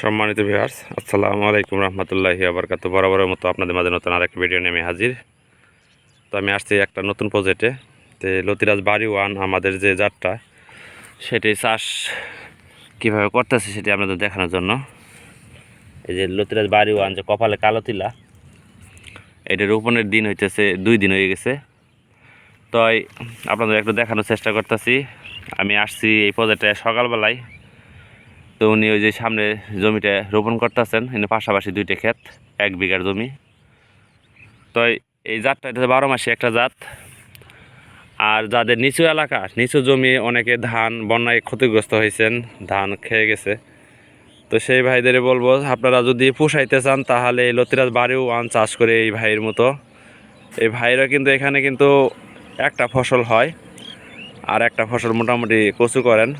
সম্মানিত ভিউয়ার্স আসসালামু আলাইকুম রহমতুল্লাহি আবরকাত বরাবরের মতো আপনাদের মাঝে নতুন আরেকটা ভিডিও নিয়ে আমি হাজির। তো আমি আসছি একটা নতুন প্রজেক্টে তো লতিরাজ বাড়ি ওয়ান, আমাদের যে জাতটা সেটি চাষ কীভাবে করতেছে সেটি আপনাদের দেখানোর জন্য। এই যে লতিরাজ বাড়ি ওয়ান যে কপালে কালো তিলা এটা রোপণের দিন হইতেছে, দুই দিন হয়ে গেছে। তাই আপনাদের একটু দেখানোর চেষ্টা করতেছি। আমি আসছি এই প্রজেক্টে সকালবেলায়। তো উনি ওই যে সামনে জমিটা রোপণ করতেছেন এখানে পাশাপাশি দুইটা ক্ষেত, এক বিঘার জমি। তো এই জাতটা এটা বারো মাসে একটা জাত। আর যাদের নিচু এলাকা, নিচু জমি, অনেকে ধান বন্যায় ক্ষতিগ্রস্ত হয়েছেন, ধান খেয়ে গেছে। তো সেই ভাইদের বলব, আপনারা যদি পোষাইতে চান, তাহলে এই লতিরাজ বাড়িও আন চাষ করে এই ভাইয়ের মতো। এই ভাইরা কিন্তু এখানে কিন্তু একটা ফসল হয়, আর একটা ফসল মোটামুটি কচু করেন।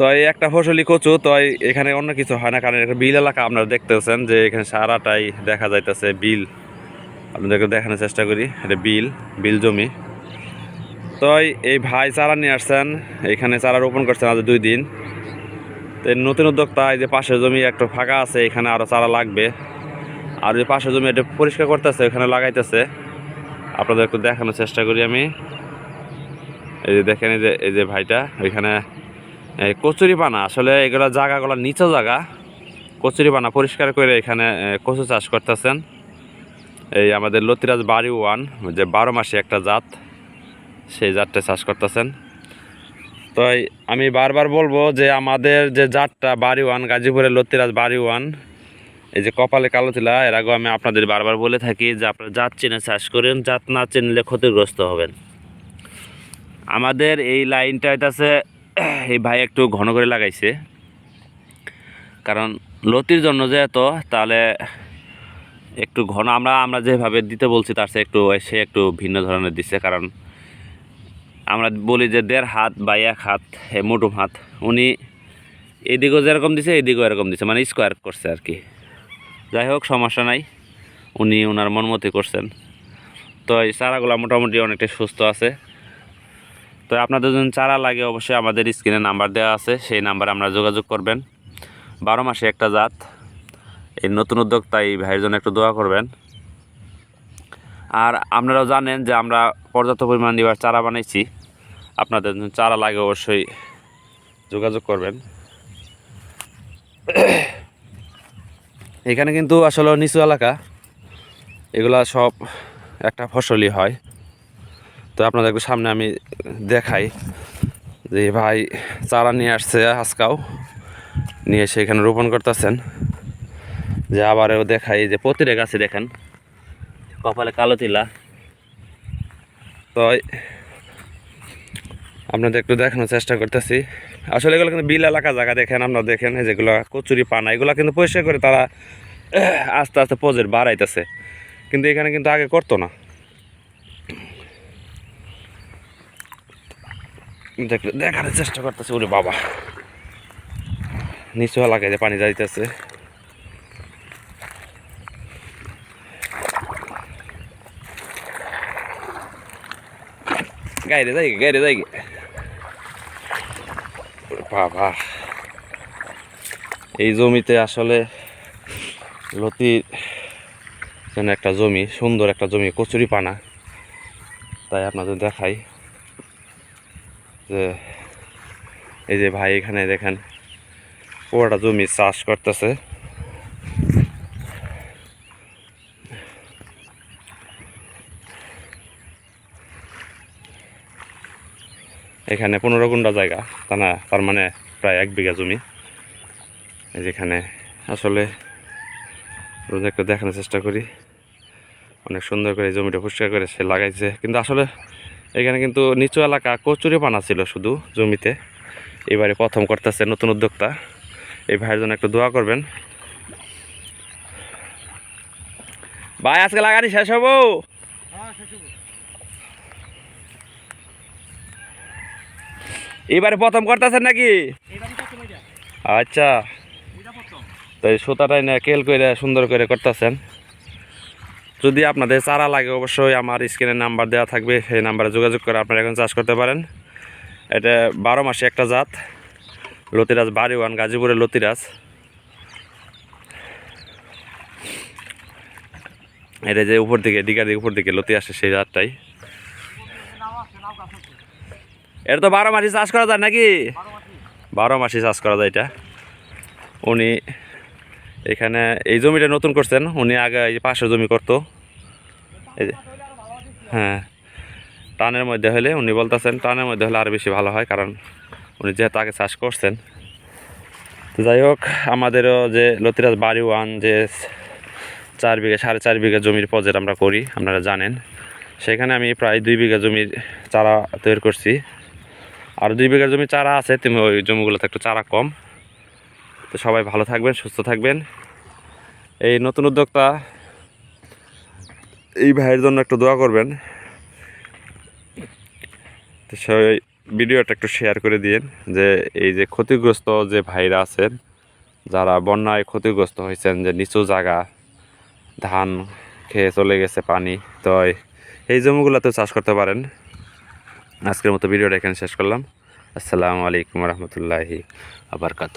তো এই একটা ফসলি কচু তো এখানে অন্য কিছু হয় না, কারণ একটা বিল এলাকা, আপনারা দেখতেছেন যে এখানে সারাটাই দেখা যাইতেছে বিল। আপনাদেরকে দেখানোর চেষ্টা করি, এটা বিল বিল জমি। তো এই- ভাই চারা নিয়ে আসছেন, এখানে চারা রোপণ করছেন আজ দুই দিন। তো নতুন উদ্যোক্তা, এই যে পাশের জমি একটু ফাঁকা আছে, এখানে আরও চারা লাগবে। আর যে পাশের জমি এটা পরিষ্কার করতেছে এখানে লাগাইতেছে। আপনাদের একটু দেখানোর চেষ্টা করি আমি। এই যে দেখেন, এই যে এই যে ভাইটা এখানে এই কচুরি পানা, আসলে এগুলো জায়গাগুলো নিচু জায়গা। কচুরি পানা পরিষ্কার করে এখানে কচু চাষ করতেছেন। এই আমাদের লতিরাজ বাড়ি ওয়ান, যে বারো মাসে একটা জাত, সেই জাতটা চাষ করতেছেন। তো আমি বারবার বলব যে আমাদের যে জাতটা বাড়ি ওয়ান, গাজীপুরের লতিরাজ বাড়ি ওয়ান, এই যে কপালে কালো তিলা, এর আগেও আমি আপনাদের বারবার বলে থাকি যে আপনারা জাত চিনে চাষ করেন, জাত না চিনলে ক্ষতিগ্রস্ত হবেন। আমাদের এই লাইনটা হইতাছে এই ভাই একটু ঘন করে লাগাইছে। কারণ লতির জন্য যেহেতু, তাহলে একটু ঘন, আমরা আমরা যেভাবে দিতে বলছি, তার সে একটু সে একটু ভিন্ন ধরনের দিচ্ছে কারণ আমরা বলি যে দেড় হাত বা এক হাত, এ মুঠুম হাত, উনি এদিকেও যেরকম দিছে, এদিকেও এরকম দিছে মানে স্কোয়ার করছে আর কি। যাই হোক, সমস্যা নাই, উনি ওনার মনমতি করছেন। তো এই চারাগুলো মোটামুটি অনেকটা সুস্থ আছে। তো আপনাদের যদি চারা লাগে, অবশ্যই আমাদের স্ক্রিনে নাম্বার দেওয়া আছে, সেই নাম্বারে আপনারা যোগাযোগ করবেন। বারো মাসে একটা জাত। এই নতুন উদ্যোক্তা, এই ভাইয়ের জন্য একটু দোয়া করবেন। আর আপনারাও জানেন যে আমরা পর্যাপ্ত পরিমাণ এবার চারা বানাইছি। আপনাদের চারা লাগে, অবশ্যই যোগাযোগ করবেন। এখানে কিন্তু আসলে নিচু এলাকা, এগুলা সব একটা ফসলই হয়। তো আপনাদের একটু সামনে আমি দেখাই যে ভাই চারা নিয়ে আসছে আজকাও, নিয়ে এসে এখানে রোপণ করতেছেন। যে আবারও দেখাই যে প্রতিটা গাছে দেখেন, কপালে কালো তিলা। তো আপনাদের একটু দেখানোর চেষ্টা করতেছি। আসলে এগুলো কিন্তু বিল এলাকা জায়গা দেখেন, আপনারা দেখেন যেগুলো কচুরি পানা, এগুলো কিন্তু পরিষ্কার করে তারা আস্তে আস্তে প্রজেক্ট বাড়াইতেছে। কিন্তু এখানে কিন্তু আগে করতো না। দেখ- দেখার চেষ্টা করতেছে, ওরে বাবা। নিচু এলাকায় যে পানি যাইতেছে। গাইরে যাই গাইরে যাই বাবা। এই জমিতে আসলে লতি যেন একটা জমি, সুন্দর একটা জমি কচুরি পানা তাই আপনাদের দেখাই। যে এই যে ভাই এখানে দেখেন পুরোটা জমি চাষ করতেছে। এখানে পনেরো গুন্ডা জায়গা, তা না, তার মানে প্রায় এক বিঘা জমি। যেখানে আসলে রোজ একটু দেখানোর চেষ্টা করি। অনেক সুন্দর করে জমিটা পরিষ্কার করে সে লাগাইছে। কিন্তু আসলে এখানে কিন্তু নিচু এলাকা কচুরি পানা ছিল শুধু জমিতে। এবারে প্রথম করতেছে নতুন উদ্যোক্তা। এই ভাইয়ের জন্য একটু দোয়া করবেন। ভাই, আজকে লাগানি শেষ হব? এবারে প্রথম করতেছেন নাকি? আচ্ছা। তো এই সুতাটাই না কেল করে সুন্দর করে করতেছেন। যদি আপনাদের চারা লাগে, অবশ্যই আমার স্ক্রিনে নাম্বার দেওয়া থাকবে। সেই নাম্বারে যোগাযোগ করে আপনারা এখন চাষ করতে পারেন। এটা বারো মাসে একটা জাত, লতিরাজ, বাড়িওয়ান, গাজীপুরের লতিরাজ। এটা যে উপর দিকে ডিগার দিকে, উপর দিকে লতি আসে সেই জাতটাই। এটা তো বারো মাসে চাষ করা যায় নাকি? বারো মাসি চাষ করা যায় এটা। উনি এখানে এই জমিটা নতুন করছেন, উনি আগে এই পাশের জমি করতো। এই হ্যাঁ টানের মধ্যে হলে উনি বলতেছেন, টানের মধ্যে হলে আরও বেশি ভালো হয়, কারণ উনি যেহেতু আগে চাষ করছেন। তো যাই হোক, আমাদেরও যে লতিরাজ বাড়ি ওয়ান, যে চার বিঘা, সাড়ে চার বিঘা জমির প্রজেক্ট আমরা করি, আপনারা জানেন। সেখানে আমি প্রায় দুই বিঘা জমির চারা তৈরি করছি। আর দুই বিঘা জমি চারা আছে, তুমি ওই জমিগুলোতে একটু চারা কম। তো সবাই ভালো থাকবেন, সুস্থ থাকবেন। এই নতুন উদ্যোক্তা, এই ভাইয়ের জন্য একটু দোয়া করবেন। তো সবাই ভিডিওটা একটু শেয়ার করে দিন যে এই যে ক্ষতিগ্রস্ত যে ভাইরা আছেন, যারা বন্যায় ক্ষতিগ্রস্ত হয়েছেন, যে নিচু জায়গা, ধান খেয়ে চলে গেছে পানি, তো এই জমিগুলোতে চাষ করতে পারেন। আজকের মতো ভিডিওটা এখানে শেষ করলাম। আসসালামু আলাইকুম রহমতুল্লাহি আবরকাত